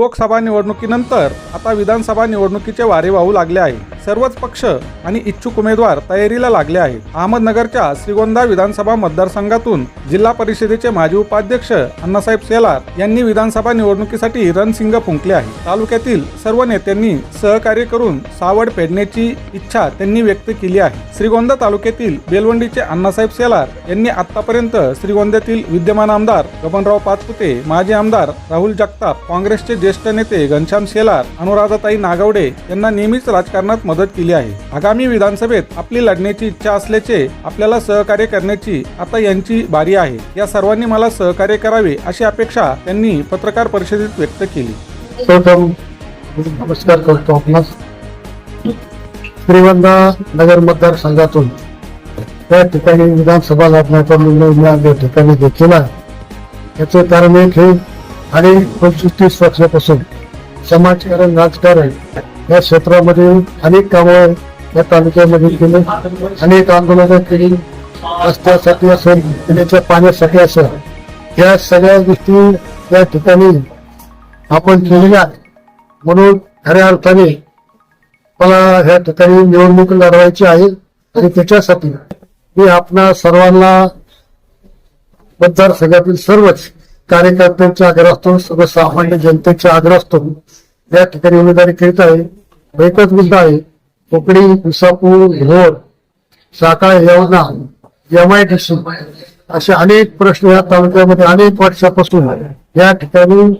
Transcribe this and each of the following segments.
लोकसभा निवडणुकीनंतर आता विधानसभा निवडणुकीचे वारे वाहू लागले आहे. सर्वच पक्ष आणि इच्छुक उमेदवार तयारीला लागले आहेत. अहमदनगरच्या श्रीगोंदा विधानसभा मतदारसंघातून जिल्हा परिषदेचे माजी उपाध्यक्ष अण्णासाहेब सेलार यांनी विधानसभा निवडणुकीसाठी रणसिंग फुंकले आहे तालुक्यातील सर्व नेत्यांनी सहकार्य करून सावड पेडण्याची इच्छा त्यांनी व्यक्त केली आहे. श्रीगोंदा तालुक्यातील बेलवंडीचे अण्णासाहेब सेलार यांनी आतापर्यंत श्रीगोंद्यातील विद्यमान आमदार गबनराव पाचपुते माजी आमदार राहुल जगताप काँग्रेसचे ज्येष्ठ नेते घनश्याम शेलार अनुराधाताई नागवडे यांना नेहमीच राजकारणात मदत केली आहे. आगामी विधानसभेत आपली लढण्याची इच्छा असल्याचे आपल्याला सहकार्य करण्याची आता यांची बारी आहे. या सर्वांनी मला सहकार्य करावे अशी अपेक्षा त्यांनी पत्रकार परिषदेत व्यक्त केली. नमस्कार करतो आपणास. श्रीवंदा नगर मतदारसंघातून त्या ठिकाणी विधानसभा लढण्याचा निर्णय मी या ठिकाणी घेतलेला याचे कारण एक हे आणि पंचवीस तीस वर्षापासून समाजकारण राजकारण या क्षेत्रामध्ये अनेक कामं या तालुक्यामध्ये केले. अनेक आंदोलनं केली. रस्त्यासाठी असेल पिण्याच्या पाण्यासाठी असेल. या सगळ्या गोष्टी या ठिकाणी आपण केलेल्या म्हणून खऱ्या अर्थाने मला ह्या ठिकाणी निवडणूक लढवायची आहे आणि त्याच्यासाठी मी आपणा सर्वांना मतदारसंघातील सर्वच कार्यकर्त्यांच्या आग्रह असतो सर्वसामान्य जनतेच्या आग्रह असतो या ठिकाणी उमेदवारी करीत आहे एकच मुद्दा आहे कोकणी विसापूर घोड साकाळ यवना एम आय असे अनेक प्रश्न या तालुक्यामध्ये अनेक वर्षापासून या ठिकाणी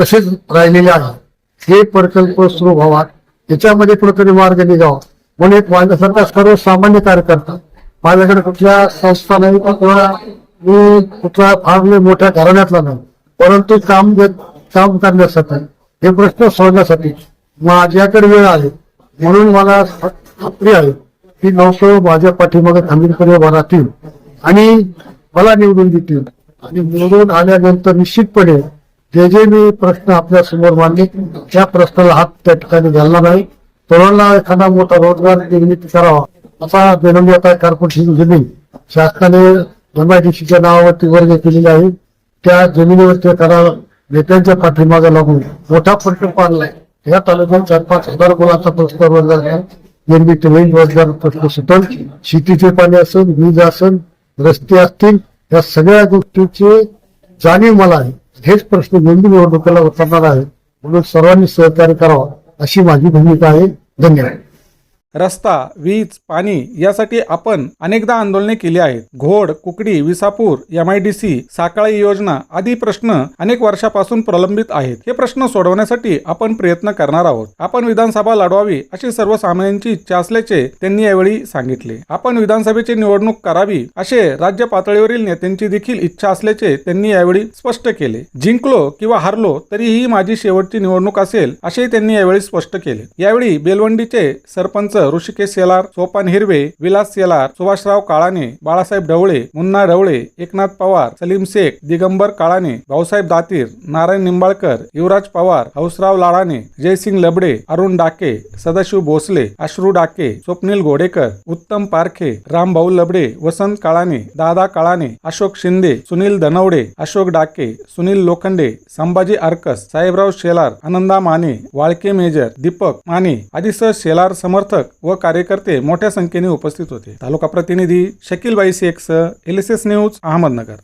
तसेच राहिलेले आहेत. हे प्रकल्प सुरू व्हावा याच्यामध्ये कुठेतरी मार्ग निघावा. म्हणून एक माझ्यासारखा सर्वसामान्य कार्यकर्ता माझ्याकडे कुठल्या संस्था नाही किंवा मी कुठला फार मोठ्या घराण्यातला नाही परंतु काम काम करण्यासाठी हे प्रश्न सोडण्यासाठी माझ्याकडे वेळ आहे. म्हणून मला खात्री आहे की लोक माझ्या पाठीमागे खंबीरपणे उभा राहतील आणि मला निवडून देतील. आणि निवडून आल्यानंतर निश्चितपणे जे जे मी प्रश्न आपल्यासमोर मांडले त्या प्रश्नाला हात त्या ठिकाणी घालणार नाही तरुणांना एखादा मोठा रोजगार निर्मिती करावा असा विनंती आता कॉर्पोरेशन जमीन शासनाने एमआयडीसीच्या नावावरती वर्ग केलेली आहे. त्या जमिनीवरती करावा नेत्यांच्या पाठिंबाला लागून मोठा प्रकल्प आणलाय. या तालुक्यात चार पाच हजार मुलांचा प्रश्न रोजगार निर्मिती होईल रोजगार प्रश्न शेतीचे पाणी असेल वीज असेल रस्ते असतील या सगळ्या गोष्टीचे जाणीव मला आहे. हेच प्रश्न नेहमी निवडणुकीला उतरणार आहे. म्हणून सर्वांनी सहकार्य करावा अशी माझी भूमिका आहे. धन्यवाद. रस्ता वीज पाणी यासाठी आपण अनेकदा आंदोलने केली आहेत. Ghod Kukadi Visapur M I D C Sakali योजना आदी प्रश्न अनेक वर्षापासून प्रलंबित आहेत. हे प्रश्न सोडवण्यासाठी आपण प्रयत्न करणार आहोत. आपण विधानसभा लढवावी अशी सर्वसामान्यांची इच्छा असल्याचे त्यांनी यावेळी सांगितले. आपण विधानसभेची निवडणूक करावी असे राज्य पातळीवरील नेत्यांची देखील इच्छा असल्याचे त्यांनी यावेळी स्पष्ट केले. जिंकलो किंवा हारलो तरीही माझी शेवटची निवडणूक असेल असे त्यांनी यावेळी स्पष्ट केले. यावेळी बेलवंडीचे सरपंच ऋषिकेश सेलार सोपान हिरवे विलास सेलार सुभाषराव काळाने बाळासाहेब ढवळे मुन्ना ढवळे एकनाथ पवार सलीम शेख दिगंबर काळाने भाऊसाहेब दातीर नारायण निंबाळकर युवराज पवार हौसराव लाळाने जयसिंग लबडे अरुण डाके सदाशिव भोसले अश्रू डाके स्वप्नील घोडेकर उत्तम पारखे रामभाऊ लबडे वसंत काळाने दादा काळाने अशोक शिंदे सुनील धनवडे अशोक डाके सुनील लोखंडे संभाजी अर्कस साहेबराव शेलार आनंदा माने वाळके मेजर दीपक माने आदी सह शेलार समर्थक व कार्यकर्ते मोठ्या संख्येने उपस्थित होते. तालुका प्रतिनिधी शकीलबाई शेख सह L S S news Ahmednagar.